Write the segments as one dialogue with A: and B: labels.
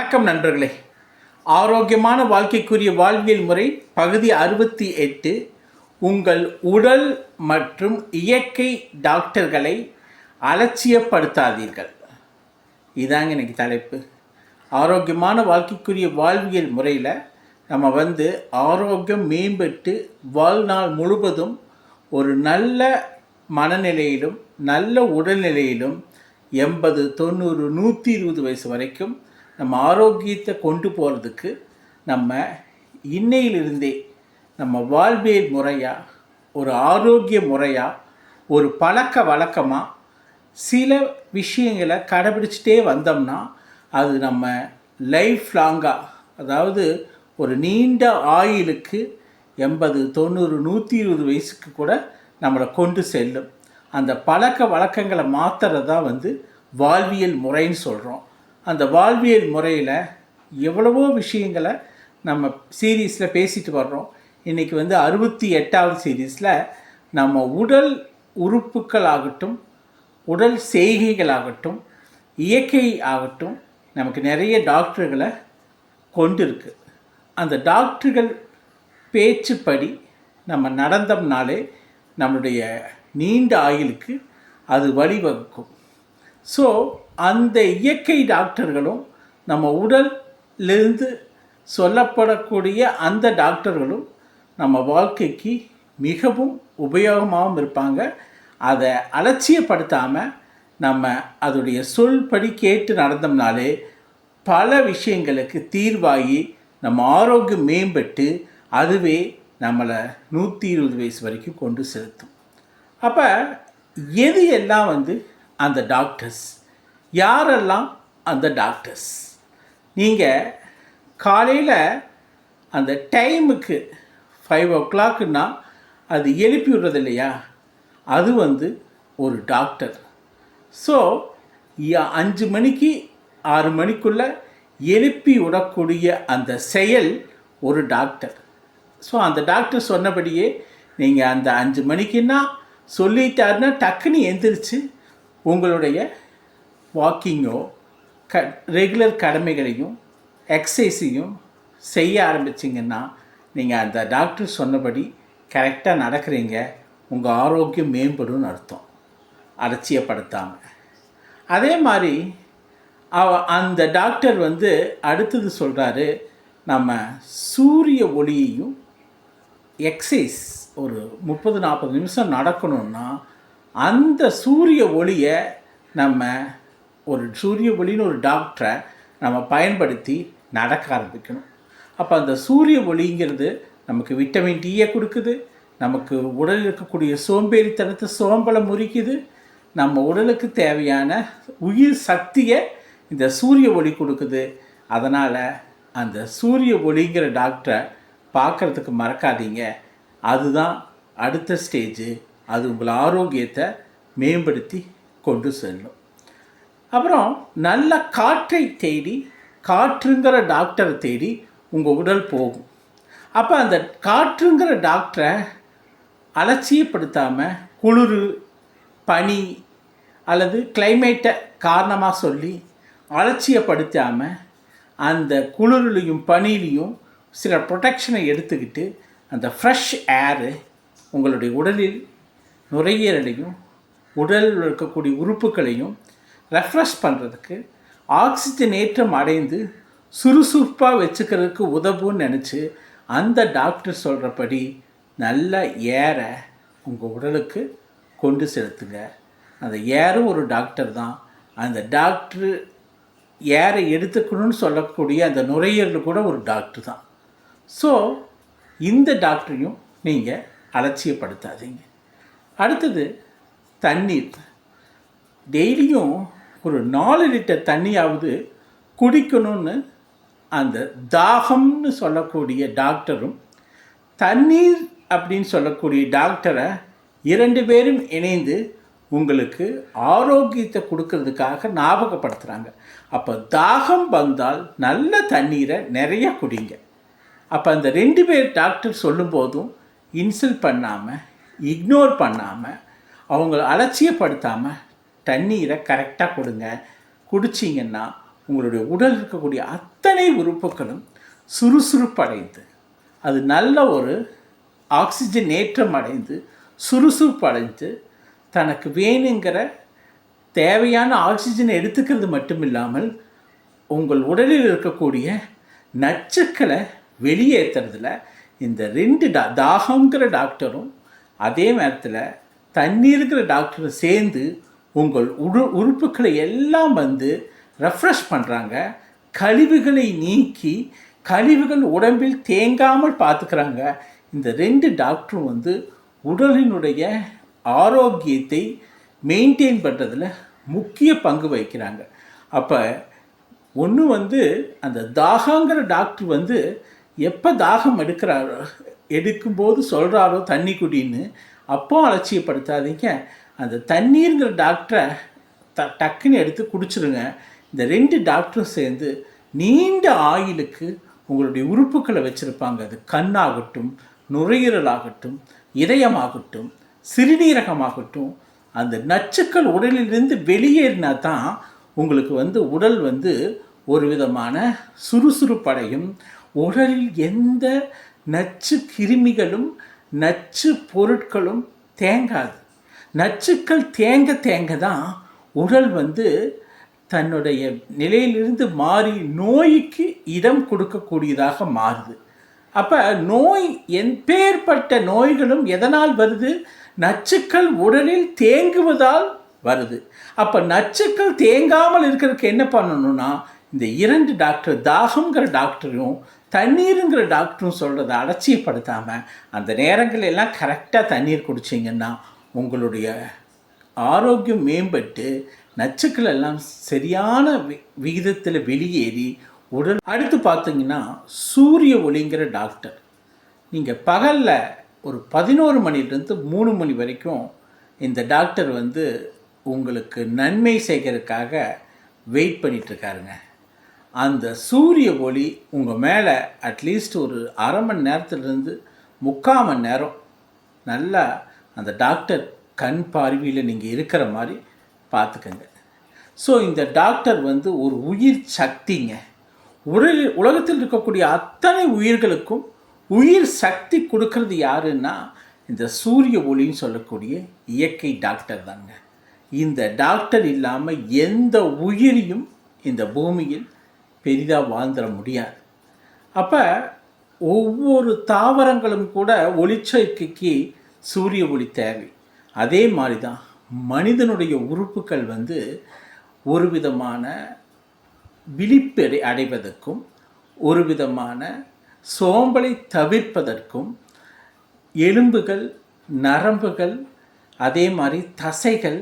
A: வணக்கம் நண்பர்களே. ஆரோக்கியமான வாழ்க்கைக்குரிய வாழ்வியல் முறை பகுதி அறுபத்தி எட்டு. உங்கள் உடல் மற்றும் இயற்கை டாக்டர்களை அலட்சியப்படுத்தாதீர்கள். இதாங்க இன்னைக்கு தலைப்பு. ஆரோக்கியமான வாழ்க்கைக்குரிய வாழ்வியல் முறையில் நம்ம வந்து ஆரோக்கியம் மேம்பட்டு வாழ்நாள் முழுவதும் ஒரு நல்ல மனநிலையிலும் நல்ல உடல்நிலையிலும் எண்பது தொண்ணூறு நூற்றி இருபது வயசு வரைக்கும் நம்ம ஆரோக்கியத்தை கொண்டு போகிறதுக்கு நம்ம இன்னையிலிருந்தே நம்ம வாழ்வியல் முறையாக ஒரு ஆரோக்கிய முறையாக ஒரு பழக்க வழக்கமாக சில விஷயங்களை கடைபிடிச்சிட்டே வந்தோம்னா அது நம்ம லைஃப் லாங்காக அதாவது ஒரு நீண்ட ஆயிலுக்கு எண்பது தொண்ணூறு நூற்றி இருபது வயசுக்கு கூட நம்மளை கொண்டு செல்லும். அந்த பழக்க வழக்கங்களை மாற்றுறது தான் வந்து வாழ்வியல் முறைன்னு சொல்கிறோம் அந்த வாழ்வியல் முறையில் எவ்வளவோ விஷயங்களை நம்ம சீரீஸில் பேசிட்டு வர்றோம். இன்றைக்கி வந்து அறுபத்தி எட்டாவது சீரீஸில் நம்ம உடல் உறுப்புகள் ஆகட்டும் உடல் செய்கைகளாகட்டும் இயற்கை ஆகட்டும் நமக்கு நிறைய டாக்டர்களை கொண்டு இருக்கு அந்த டாக்டர்கள் பேச்சுப்படி நம்ம நடந்தோம்னாலே நம்மளுடைய நீண்ட ஆயுளுக்கு அது வழிவகுக்கும். ஸோ அந்த இயற்கை டாக்டர்களும் நம்ம உடல்லிருந்து சொல்லப்படக்கூடிய அந்த டாக்டர்களும் நம்ம வாழ்க்கைக்கு மிகவும் உபயோகமாகவும் இருப்பாங்க. அதை அலட்சியப்படுத்தாமல் நம்ம அதோடைய சொல்படி கேட்டு நடந்தோம்னாலே பல விஷயங்களுக்கு தீர்வாகி நம்ம ஆரோக்கியம் மேம்பட்டு அதுவே நம்மளை நூற்றி இருபது வயசு வரைக்கும் கொண்டு செலுத்தும். அப்போ எது எல்லாம் வந்து அந்த டாக்டர்ஸ்? யாரெல்லாம் அந்த டாக்டர்ஸ் நீங்கள் காலையில் அந்த டைமுக்கு ஃபைவ் ஓ கிளாக்குன்னா அது எழுப்பி விடுறது இல்லையா? அது வந்து ஒரு டாக்டர் ஸோ அஞ்சு மணிக்கு ஆறு மணிக்குள்ளே எழுப்பி விடக்கூடிய அந்த செயல் ஒரு டாக்டர் ஸோ அந்த டாக்டர் சொன்னபடியே நீங்கள் அந்த அஞ்சு மணிக்குன்னா சொல்லிட்டாருன்னா டக்குன்னு எந்திரிச்சு உங்களுடைய வாக்கிங்கோ க ரெகுலர் கடமைகளையும் எக்ஸசைஸையும் செய்ய ஆரம்பிச்சிங்கன்னா நீங்கள் அந்த டாக்டர் சொன்னபடி கரெக்டாக நடக்கிறீங்க. உங்கள் ஆரோக்கியம் மேம்படும்னு அர்த்தம். அலட்சியப்படுத்தாமல் அதே மாதிரி அவ அந்த டாக்டர் வந்து அடுத்தது சொல்கிறாரு நம்ம சூரிய ஒளியையும் எக்ஸசைஸ் ஒரு முப்பது நாற்பது நிமிஷம் நடக்கணும்னா அந்த சூரிய ஒளியை நம்ம ஒரு சூரிய ஒளின்னு ஒரு டாக்டரை நம்ம பயன்படுத்தி நடக்க ஆரம்பிக்கணும். அப்போ அந்த சூரிய ஒளிங்கிறது நமக்கு விட்டமின் டியை கொடுக்குது. நமக்கு உடலில் இருக்கக்கூடிய சோம்பேறித்தனத்தை சோம்பலை முறிக்குது. நம்ம உடலுக்கு தேவையான உயிர் சக்தியை இந்த சூரிய ஒளி கொடுக்குது. அதனால் அந்த சூரிய ஒளிங்கிற டாக்டரை பார்க்குறதுக்கு மறக்காதீங்க. அதுதான் அடுத்த ஸ்டேஜு அது உங்கள் ஆரோக்கியத்தை மேம்படுத்தி கொண்டு செல்லும். அப்புறம் நல்ல காற்றை தேடி காற்றுங்கிற டாக்டரை தேடி உங்கள் உடல் போகும். அப்போ அந்த காற்றுங்கிற டாக்டரை அலட்சியப்படுத்தாமல் குளிர் பனி அல்லது கிளைமேட்டை காரணமாக சொல்லி அலட்சியப்படுத்தாமல் அந்த குளிர்லையும் பனிலையும் சில ப்ரொடெக்ஷனை எடுத்துக்கிட்டு அந்த ஃப்ரெஷ் ஏரு உங்களுடைய உடலில் நுரையீரலையும் உடலில் இருக்கக்கூடிய உறுப்புகளையும் ரெஃப்ரெஷ் பண்ணுறதுக்கு ஆக்சிஜன் ஏற்றம் அடைந்து சுறுசுறுப்பாக வச்சுக்கிறதுக்கு உதவும்னு நினச்சி அந்த டாக்டர் சொல்கிறபடி நல்ல ஏரை உங்கள் உடலுக்கு கொண்டு செலுத்துங்க. அந்த ஏரும் ஒரு டாக்டர் தான். அந்த டாக்டர் ஏரை எடுத்துக்கணும்னு சொல்லக்கூடிய அந்த நுரையீரல் கூட ஒரு டாக்டர் தான். ஸோ இந்த டாக்டரையும் நீங்கள் அலட்சியப்படுத்தாதீங்க. அடுத்தது தண்ணீர். டெய்லியும் ஒரு நாலு லிட்டர் தண்ணியாவது குடிக்கணும்னு அந்த தாகம்னு சொல்லக்கூடிய டாக்டரும் தண்ணீர் அப்படின்னு சொல்லக்கூடிய டாக்டரை இரண்டு பேரும் இணைந்து உங்களுக்கு ஆரோக்கியத்தை கொடுக்கறதுக்காக ஞாபகப்படுத்துகிறாங்க அப்போ தாகம் வந்தால் நல்ல தண்ணீரை நிறைய குடிங்க. அப்போ அந்த ரெண்டு பேர் டாக்டர் சொல்லும்போதும் இன்சல்ட் பண்ணாமல் இக்னோர் பண்ணாமல் அவங்கள அலட்சியப்படுத்தாமல் தண்ணீரை கரெக்டாக கொடுங்க. குடிச்சிங்கன்னா உங்களுடைய உடல் இருக்கக்கூடிய அத்தனை உறுப்புகளும் சுறுசுறுப்படைந்து அது நல்ல ஒரு ஆக்சிஜன் ஏற்றம் அடைந்து சுறுசுறுப்படைந்து தனக்கு வேணுங்கிற தேவையான ஆக்சிஜனை எடுத்துக்கிறது மட்டும் இல்லாமல் உங்கள் உடலில் இருக்கக்கூடிய நச்சுக்களை வெளியேற்றுறதுல இந்த ரெண்டு டா தாகங்கிற டாக்டரும் அதே நேரத்தில் தண்ணீருங்கிற டாக்டரும் சேர்ந்து உங்கள் உடு உறுப்புகளை எல்லாம் வந்து ரெஃப்ரெஷ் பண்ணுறாங்க கழிவுகளை நீக்கி கழிவுகள் உடம்பில் தேங்காமல் பார்த்துக்கிறாங்க. இந்த ரெண்டு டாக்டரும் வந்து உடலினுடைய ஆரோக்கியத்தை மெயின்டைன் பண்ணுறதுல முக்கிய பங்கு வகிக்கிறாங்க. அப்போ ஒன்று வந்து அந்த தாகங்கிற டாக்டர் வந்து எப்போ தாகம் எடுக்கிறாரோ எடுக்கும்போது சொல்கிறாரோ தண்ணி குடின்னு அப்போ அலட்சியப்படுத்தாதீங்க. அந்த தண்ணீருங்கிற டாக்டரை த டக்குன்னு எடுத்து குடிச்சிருங்க. இந்த ரெண்டு டாக்டரும் சேர்ந்து நீண்ட ஆயிலுக்கு உங்களுடைய உறுப்புகளை வச்சுருப்பாங்க. அது கண்ணாகட்டும் நுரையீரலாகட்டும் இதயமாகட்டும் சிறுநீரகமாகட்டும் அந்த நச்சுக்கள் உடலிலிருந்து வெளியேறினா தான் உங்களுக்கு வந்து உடல் வந்து ஒரு விதமான சுறுசுறுப்படையும். உடலில் எந்த நச்சு கிருமிகளும் நச்சு பொருட்களும் தேங்காது. நச்சுக்கள் தேங்க தேங்க தான் உடல் வந்து தன்னுடைய நிலையிலிருந்து மாறி நோய்க்கு இடம் கொடுக்கக்கூடியதாக மாறுது. அப்போ நோய் எப்பேற்பட்ட நோய்களும் எதனால் வருது? நச்சுக்கள் உடலில் தேங்குவதால் வருது. அப்போ நச்சுக்கள் தேங்காமல் இருக்கிறதுக்கு என்ன பண்ணணும்னா இந்த இரண்டு டாக்டர் தாகங்கிற டாக்டரும் தண்ணீருங்கிற டாக்டரும் சொல்கிறத அலட்சியப்படுத்தாமல் அந்த நேரங்கள் எல்லாம் கரெக்டாக தண்ணீர் குடிச்சிங்கன்னா உங்களுடைய ஆரோக்கியம் மேம்பட்டு நச்சுக்கள் எல்லாம் சரியான வி- விகிதத்தில் வெளியேறி உடல் அடுத்து பார்த்தீங்கன்னா சூரிய ஒளிங்கிற டாக்டர். நீங்கள் பகலில் ஒரு பதினோரு மணிலேருந்து மூணு மணி வரைக்கும் இந்த டாக்டர் வந்து உங்களுக்கு நன்மை செய்கிறதுக்காக வெயிட் பண்ணிகிட்ருக்காருங்க அந்த சூரிய ஒளி உங்கள் மேலே அட்லீஸ்ட் ஒரு அரை மணி நேரத்துலேருந்து முக்கால் மணி நேரம் நல்லா அந்த டாக்டர் கண் பார்வையில் நீங்கள் இருக்கிற மாதிரி பார்த்துக்கங்க. ஸோ இந்த டாக்டர் வந்து ஒரு உயிர் சக்திங்க. உடல் உலகத்தில் இருக்கக்கூடிய அத்தனை உயிர்களுக்கும் உயிர் சக்தி கொடுக்கறது யாருன்னா இந்த சூரிய ஒளின்னு சொல்லக்கூடிய இயற்கை டாக்டர் தாங்க. இந்த டாக்டர் இல்லாமல் எந்த உயிரியும் இந்த பூமியில் பெரிதாக வாழ்ந்துட முடியாது. அப்போ ஒவ்வொரு தாவரங்களும் கூட ஒளிச்சேர்க்கைக்கு சூரிய ஒளி தேவை. அதே மாதிரி தான் மனிதனுடைய உறுப்புகள் வந்து ஒரு விதமான விழிப்படை அடைவதற்கும் ஒரு விதமான சோம்பலை தவிர்ப்பதற்கும் எலும்புகள் நரம்புகள் அதே மாதிரி தசைகள்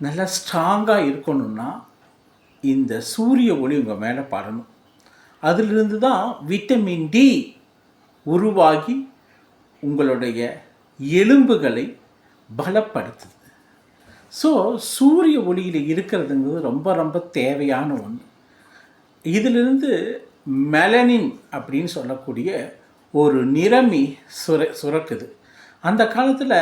A: நல்லா ஸ்ட்ராங்காக இருக்கணும்னா இந்த சூரிய ஒளி உங்கள் மேலே படணும். அதிலிருந்து தான் விட்டமின் டி உருவாகி உங்களுடைய எலும்புகளை பலப்படுத்துது. ஸோ சூரிய ஒளியில் இருக்கிறதுங்கிறது ரொம்ப ரொம்ப தேவையான ஒன்று இதிலிருந்து மெலனின் அப்படின்னு சொல்லக்கூடிய ஒரு நிறமி சுர சுரக்குது. அந்த காலத்தில்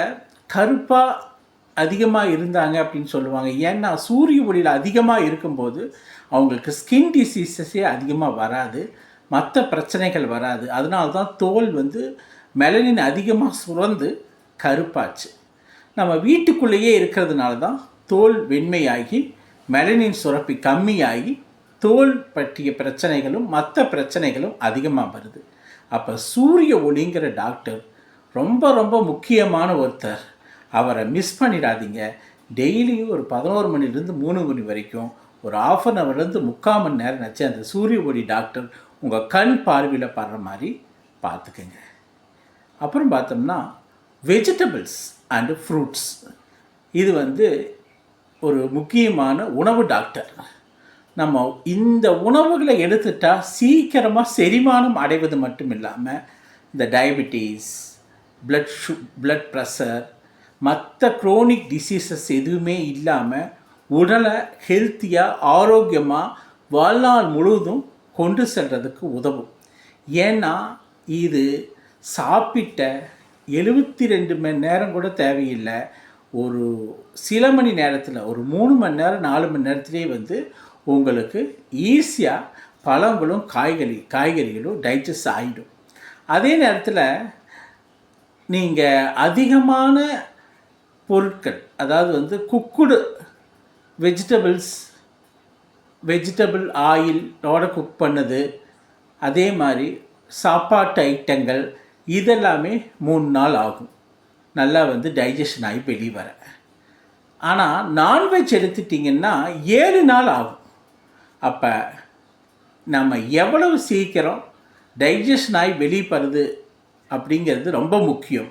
A: கருப்பாக அதிகமாக இருந்தாங்க அப்படின்னு சொல்லுவாங்க. ஏன்னா சூரிய ஒளியில் அதிகமாக இருக்கும்போது அவங்களுக்கு ஸ்கின் டிசீசஸே அதிகமாக வராது. மற்ற பிரச்சனைகள் வராது. அதனால தான் தோல் வந்து மெலனின் அதிகமாக சுரந்து கருப்பாச்சு. நம்ம வீட்டுக்குள்ளேயே இருக்கிறதுனால தான் தோல் வெண்மையாகி மெலனின் சுரப்பி கம்மியாகி தோல் பற்றிய பிரச்சனைகளும் மற்ற பிரச்சனைகளும் அதிகமாக வருது. அப்போ சூரிய ஒளிங்கிற டாக்டர் ரொம்ப ரொம்ப முக்கியமான ஒருத்தர். அவரை மிஸ் பண்ணிடாதீங்க. டெய்லியும் ஒரு பதினோரு மணிலேருந்து மூணு மணி வரைக்கும் ஒரு ஆஃப் அன் ஹவர்லேருந்து முக்கால் மணி நேரம் நினச்சி அந்த சூரிய ஒளி டாக்டர் உங்கள் கண் பார்வையில் படுற மாதிரி பார்த்துக்குங்க. அப்புறம் பார்த்தோம்னா வெஜிடபிள்ஸ் அண்டு ஃப்ரூட்ஸ் இது வந்து ஒரு முக்கியமான உணவு டாக்டர். நம்ம இந்த உணவுகளை எடுத்துட்டால் சீக்கிரமாக செரிமானம் அடைவது மட்டும் இல்லாமல் இந்த டயபிட்டீஸ் பிளட் ஷு பிளட் ப்ரெஷர் மற்ற குரோனிக் டிசீசஸ் எதுவுமே இல்லாமல் உடலை ஹெல்த்தியாக ஆரோக்கியமாக வாழ்நாள் முழுவதும் கொண்டு செல்கிறதுக்கு உதவும். ஏன்னா இது சாப்பிட்ட எழுபத்தி ரெண்டு மணி நேரம் கூட தேவையில்லை. ஒரு சில மணி நேரத்தில் ஒரு மூணு மணி நேரம் நாலு மணி நேரத்துலேயே வந்து உங்களுக்கு ஈஸியாக பழங்களும் காய்கறி காய்கறிகளும் டைஜஸ்ட் ஆகிடும் அதே நேரத்தில் நீங்கள் அதிகமான பொருட்கள் அதாவது வந்து குக்குடு வெஜிடபிள்ஸ் வெஜிடபிள் ஆயிலோட குக் பண்ணது அதே மாதிரி சாப்பாட்டு ஐட்டங்கள் இதெல்லாமே மூணு நாள் ஆகும். நல்லா வந்து டைஜஷன் ஆகி வெளியே வர. ஆனால் நான்வெஜ் எடுத்துட்டிங்கன்னா ஏழு நாள் ஆகும். அப்போ நம்ம எவ்வளவு சீக்கிரம் டைஜஷன் ஆகி வெளியே வருது அப்படிங்கிறது ரொம்ப முக்கியம்.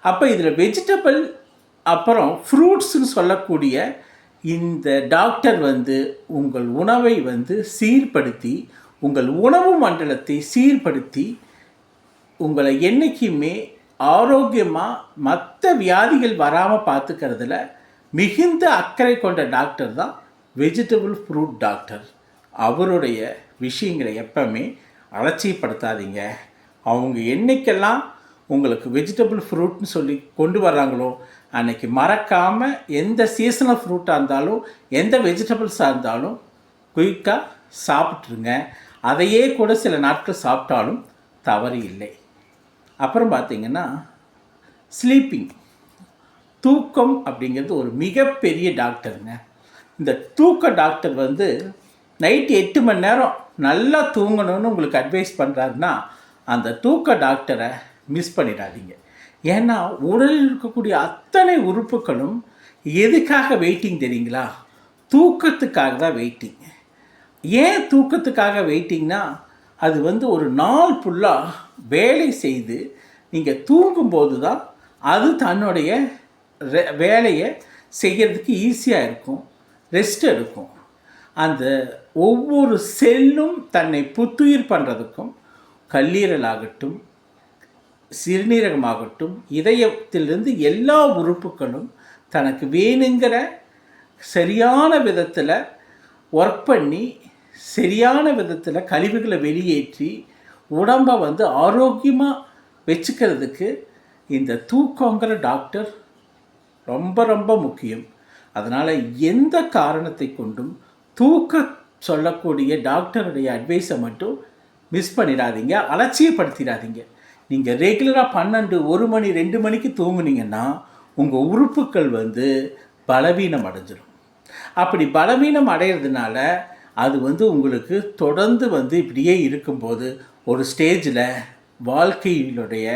A: அப்போ இதில் வெஜிடபிள் அப்புறம் ஃப்ரூட்ஸ்னு சொல்லக்கூடிய இந்த டாக்டர் வந்து உங்கள் உணவை வந்து சீர்படுத்தி உங்கள் உணவு மண்டலத்தை சீர்படுத்தி உங்களை என்றைக்குமே ஆரோக்கியமாக மற்ற வியாதிகள் வராமல் பார்த்துக்கிறதுல மிகுந்த அக்கறை கொண்ட டாக்டர் தான் வெஜிடபிள் ஃப்ரூட் டாக்டர் அவருடைய விஷயங்களை எப்பவுமே அலட்சியப்படுத்தாதீங்க. அவங்க என்றைக்கெல்லாம் உங்களுக்கு வெஜிடபிள் ஃப்ரூட்னு சொல்லி கொண்டு வர்றாங்களோ அன்னைக்கு மறக்காமல் எந்த சீசனல் ஃப்ரூட்டாக இருந்தாலும் எந்த வெஜிடபிள்ஸாக இருந்தாலும் குயிக்காக சாப்பிட்ருங்க அதையே கூட சில நாட்கள் சாப்பிட்டாலும் தவறு இல்லை. அப்புறம் பார்த்தீங்கன்னா ஸ்லீப்பிங் தூக்கம் அப்படிங்கிறது ஒரு மிகப்பெரிய டாக்டருங்க. இந்த தூக்க டாக்டர் வந்து நைட்டு எட்டு மணி நேரம் நல்லா தூங்கணும்னு உங்களுக்கு அட்வைஸ் பண்ணுறாருன்னா அந்த தூக்க டாக்டரை மிஸ் பண்ணிடாதீங்க. ஏன்னா உடலில் இருக்கக்கூடிய அத்தனை உறுப்புகளும் எதுக்காக வெயிட்டிங் தெரியுங்களா? தூக்கத்துக்காக தான் வெயிட்டிங் ஏன் தூக்கத்துக்காக வெயிட்டிங்னா அது வந்து ஒரு நாள் ஃபுல்லாக வேலை செய்து நீங்கள் தூங்கும்போது தான் அது தன்னுடைய வேலையை செய்கிறதுக்கு ஈஸியாக இருக்கும். ரெஸ்ட் எடுக்கும். அந்த ஒவ்வொரு செல்லும் தன்னை புத்துயிர் பண்ணுறதுக்கும் கல்லீரல் ஆகட்டும் சிறுநீரகமாகட்டும் இதயத்திலிருந்து எல்லா உறுப்புகளும் தனக்கு வேணுங்கிற சரியான விதத்தில் ஒர்க் பண்ணி சரியான விதத்தில் கழிவுகளை வெளியேற்றி உடம்பை வந்து ஆரோக்கியமாக வச்சுக்கிறதுக்கு இந்த தூக்கங்கிற டாக்டர் ரொம்ப ரொம்ப முக்கியம். அதனால் எந்த காரணத்தை கொண்டும் தூக்க சொல்லக்கூடிய டாக்டருடைய அட்வைஸை மட்டும் மிஸ் பண்ணிடாதீங்க அலட்சியப்படுத்திடாதீங்க. நீங்கள் ரெகுலராக பன்னெண்டு ஒரு மணி ரெண்டு மணிக்கு தூங்குனீங்கன்னா உங்கள் உறுப்புகள் வந்து பலவீனம் அடைஞ்சிடும் அப்படி பலவீனம் அடையிறதுனால அது வந்து உங்களுக்கு தொடர்ந்து வந்து இப்படியே இருக்கும்போது ஒரு ஸ்டேஜில் வாழ்க்கையினுடைய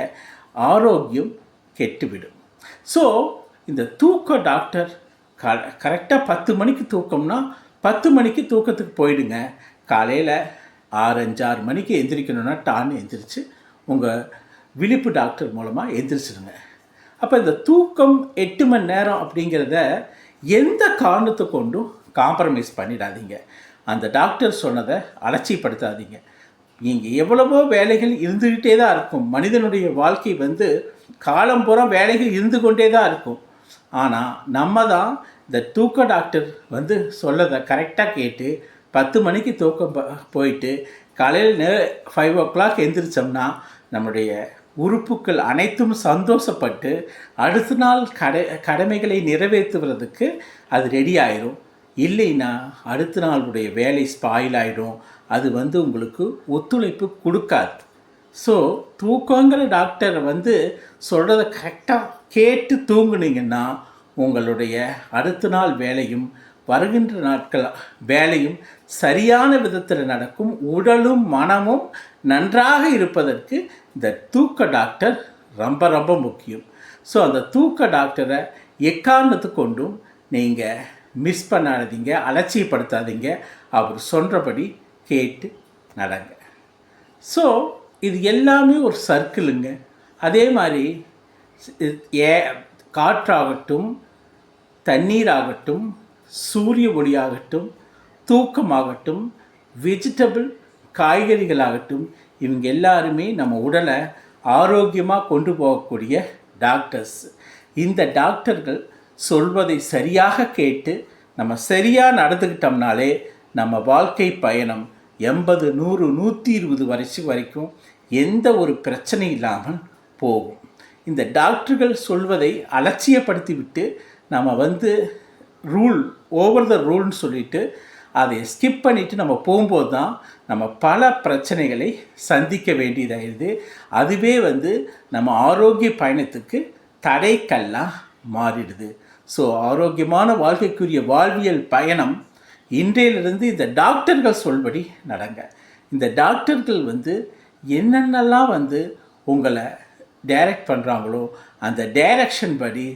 A: ஆரோக்கியம் கெட்டுவிடும். ஸோ இந்த தூக்க டாக்டர் க கரெக்டாக பத்து மணிக்கு தூக்கம்னா பத்து மணிக்கு தூக்கத்துக்கு போயிடுங்க. காலையில் ஆறு அஞ்சாறு மணிக்கு எந்திரிக்கணும்னா டான்னு எந்திரிச்சு உங்கள் விழிப்பு டாக்டர் மூலமாக எந்திரிச்சிடுங்க அப்போ இந்த தூக்கம் எட்டு மணி நேரம் அப்படிங்கிறத எந்த காரணத்தை கொண்டும் காம்ப்ரமைஸ் பண்ணிடாதீங்க. அந்த டாக்டர் சொன்னதை அலட்சியப்படுத்தாதீங்க. இங்கே எவ்வளவோ வேலைகள் இருந்துக்கிட்டே தான் இருக்கும். மனிதனுடைய வாழ்க்கை வந்து காலம்புறம் வேலைகள் இருந்து கொண்டே தான் இருக்கும். ஆனால் நம்ம தான் இந்த தூக்க டாக்டர் வந்து சொல்லதை கரெக்டாக கேட்டு பத்து மணிக்கு தூக்கம் ப- போயிட்டு காலையில் நே ஃபைவ் ஓ கிளாக் எந்திரிச்சோம்னா நம்முடைய உறுப்புகள் அனைத்தும் சந்தோஷப்பட்டு அடுத்த நாள் கடை கடமைகளை நிறைவேற்றுவதற்கு அது ரெடி ஆயிரும். இல்லைன்னா அடுத்த நாளுடைய வேலை ஸ்பாயில் ஆகிடும் அது வந்து உங்களுக்கு ஒத்துழைப்பு கொடுக்காது. ஸோ தூக்கங்கிற டாக்டரை வந்து சொல்கிறத கரெக்டாக கேட்டு தூங்குனீங்கன்னா உங்களுடைய அடுத்த நாள் வேலையும் வருகின்ற நாட்கள் வேலையும் சரியான விதத்தில் நடக்கும். உடலும் மனமும் நன்றாக இருப்பதற்கு இந்த தூக்க டாக்டர் ரொம்ப ரொம்ப முக்கியம். ஸோ அந்த தூக்க டாக்டரை எக்காரணத்து கொண்டும் நீங்கள் மிஸ் பண்ணாதீங்க அலட்சியப்படுத்தாதீங்க. அவர் சொல்கிறபடி கேட்டு நடங்க. ஸோ இது எல்லாமே ஒரு சர்க்கிளுங்க. அதே மாதிரி ஏ காற்றாகட்டும் தண்ணீராகட்டும் சூரிய ஒளியாகட்டும் தூக்கமாகட்டும் வெஜிடபிள் காய்கறிகளாகட்டும் இவங்க எல்லாருமே நம்ம உடலை ஆரோக்கியமாக கொண்டு போகக்கூடிய டாக்டர்ஸ் இந்த டாக்டர்கள் சொல்வதை சரியாக கேட்டு நம்ம சரியாக நடந்துக்கிட்டோம்னாலே நம்ம வாழ்க்கை பயணம் எண்பது நூறு நூற்றி இருபது வரைக்கும் வரைக்கும் எந்த ஒரு பிரச்சனை இல்லாமல் போகும். இந்த டாக்டர்கள் சொல்வதை அலட்சியப்படுத்தி விட்டு நம்ம வந்து ரூல் ஓவர் த ரூல்னு சொல்லிட்டு அதை ஸ்கிப் பண்ணிவிட்டு நம்ம போகும்போது தான் நம்ம பல பிரச்சனைகளை சந்திக்க வேண்டியதாகிடுது அதுவே வந்து நம்ம ஆரோக்கிய பயணத்துக்கு தடைக்கல்லாக மாறிடுது. ஸோ ஆரோக்கியமான வாழ்க்கைக்குரிய வாழ்வியல் பயணம். இன்றையிலிருந்து இந்த டாக்டர்கள் சொல்படி நடங்க. இந்த டாக்டர்கள் வந்து என்னென்னலாம் வந்து உங்களை டைரக்ட் பண்ணுறாங்களோ அந்த டைரக்ஷன் படி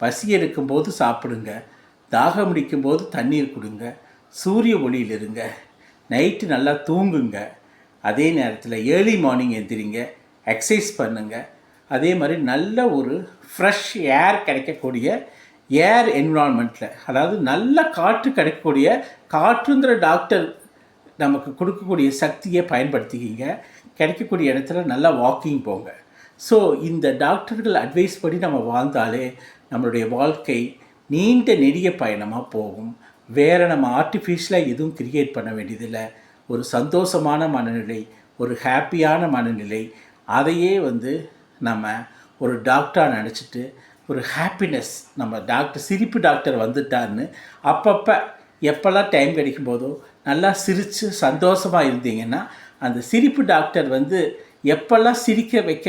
A: பசி எடுக்கும்போது சாப்பிடுங்க. தாகம் அடிக்கும்போது தண்ணீர் கொடுங்க. சூரிய ஒளியில் இருங்க. நைட்டு நல்லா தூங்குங்க. அதே நேரத்தில் ஏர்லி மார்னிங் எழுந்திரிங்க எக்ஸசைஸ் பண்ணுங்கள் அதே மாதிரி நல்ல ஒரு ஃப்ரெஷ் ஏர் கிடைக்கக்கூடிய ஏர் என்விரான்மெண்ட்டில் அதாவது நல்ல காற்று கிடைக்கக்கூடிய காற்றுங்கிற டாக்டர் நமக்கு கொடுக்கக்கூடிய சக்தியை பயன்படுத்திக்கிங்க. கிடைக்கக்கூடிய இடத்துல நல்லா வாக்கிங் போங்க. ஸோ இந்த டாக்டர்கள் அட்வைஸ் படி நம்ம வாழ்ந்தாலே நம்மளுடைய வாழ்க்கை நீண்ட நெடிய பயணமாக போகும். வேறு நம்ம ஆர்டிஃபிஷியலாக எதுவும் கிரியேட் பண்ண வேண்டியதில்லை. ஒரு சந்தோஷமான மனநிலை ஒரு ஹாப்பியான மனநிலை. அதையே வந்து நம்ம ஒரு டாக்டராக நினச்சிட்டு ஒரு ஹாப்பினஸ் நம்ம டாக்டர் சிரிப்பு டாக்டர் வந்துட்டார்னு அப்பப்போ எப்போல்லாம் டைம் கிடைக்கும் போதோ நல்லா சிரித்து சந்தோஷமாக இருந்தீங்கன்னா அந்த சிரிப்பு டாக்டர் வந்து எப்போல்லாம் சிரிக்க வைக்க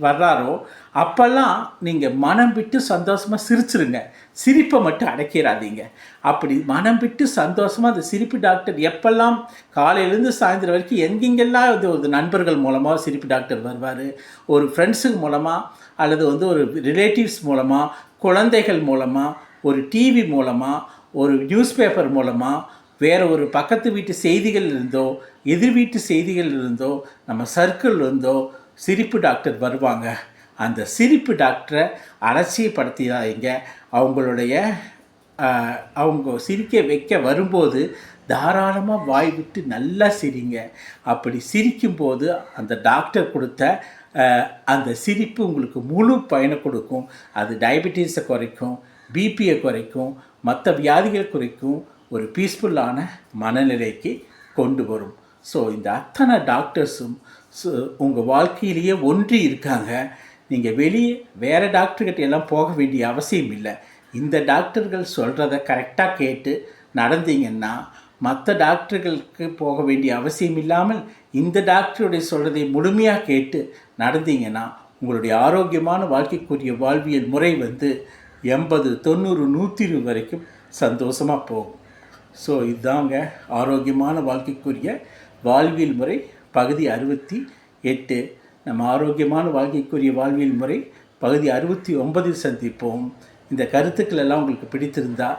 A: வர்றாரோ அப்போல்லாம் நீங்கள் மனம் விட்டு சந்தோஷமாக சிரிச்சிருங்க. சிரிப்பை மட்டும் அடைக்கிறாதீங்க அப்படி மனம் விட்டு சந்தோஷமாக அந்த சிரிப்பு டாக்டர் எப்பெல்லாம் காலையிலேருந்து சாயந்தரம் வரைக்கும் எங்கெங்கெல்லாம் இது ஒரு நண்பர்கள் மூலமாக சிரிப்பு டாக்டர் வருவார் ஒரு ஃப்ரெண்ட்ஸுங்க மூலமாக அல்லது வந்து ஒரு ரிலேட்டிவ்ஸ் மூலமாக குழந்தைகள் மூலமாக ஒரு டிவி மூலமாக ஒரு நியூஸ் பேப்பர் மூலமாக வேறு ஒரு பக்கத்து வீட்டு செய்திகள் இருந்தோ எதிர் வீட்டு செய்திகள் இருந்தோ நம்ம சர்க்கிள் இருந்தோ சிரிப்பு டாக்டர் வருவாங்க. அந்த சிரிப்பு டாக்டரை அலட்சியப்படுத்திடாதீங்க அவங்களுடைய அவங்க சிரிக்க வைக்க வரும்போது தாராளமாக வாய் விட்டு நல்லா சிரிங்க. அப்படி சிரிக்கும்போது அந்த டாக்டர் கொடுத்த அந்த சிரிப்பு உங்களுக்கு முழு பயனை கொடுக்கும். அது டயபெட்டிஸை குறைக்கும் பிபியை குறைக்கும் மற்ற வியாதிகள் குறைக்கும் ஒரு பீஸ்ஃபுல்லான மனநிலைக்கு கொண்டு வரும். ஸோ இந்த அத்தனை டாக்டர்ஸும் உங்கள் வாழ்க்கையிலேயே ஒன்றி இருக்காங்க. நீங்கள் வெளியே வேறு டாக்டர்கிட்ட எல்லாம் போக வேண்டிய அவசியம் இல்லை. இந்த டாக்டர்கள் சொல்கிறத கரெக்டாக கேட்டு நடந்தீங்கன்னா மற்ற டாக்டர்களுக்கு போக வேண்டிய அவசியம் இல்லாமல் இந்த டாக்டருடைய சொல்கிறதை முழுமையாக கேட்டு நடந்தீங்கன்னா உங்களுடைய ஆரோக்கியமான வாழ்க்கைக்குரிய வாழ்வியல் முறை வந்து எண்பது தொண்ணூறு நூற்றி இருபது வரைக்கும் சந்தோஷமாக போகும். ஸோ இதுதாங்க ஆரோக்கியமான வாழ்க்கைக்குரிய வாழ்வியல் முறை. பகுதி அறுபத்தி எட்டு. நம்ம ஆரோக்கியமான வாழ்க்கைக்குரிய வாழ்வியல் முறை பகுதி அறுபத்தி ஒன்பதில் சந்திப்போம். இந்த கருத்துக்கள் எல்லாம் உங்களுக்கு பிடித்திருந்தால்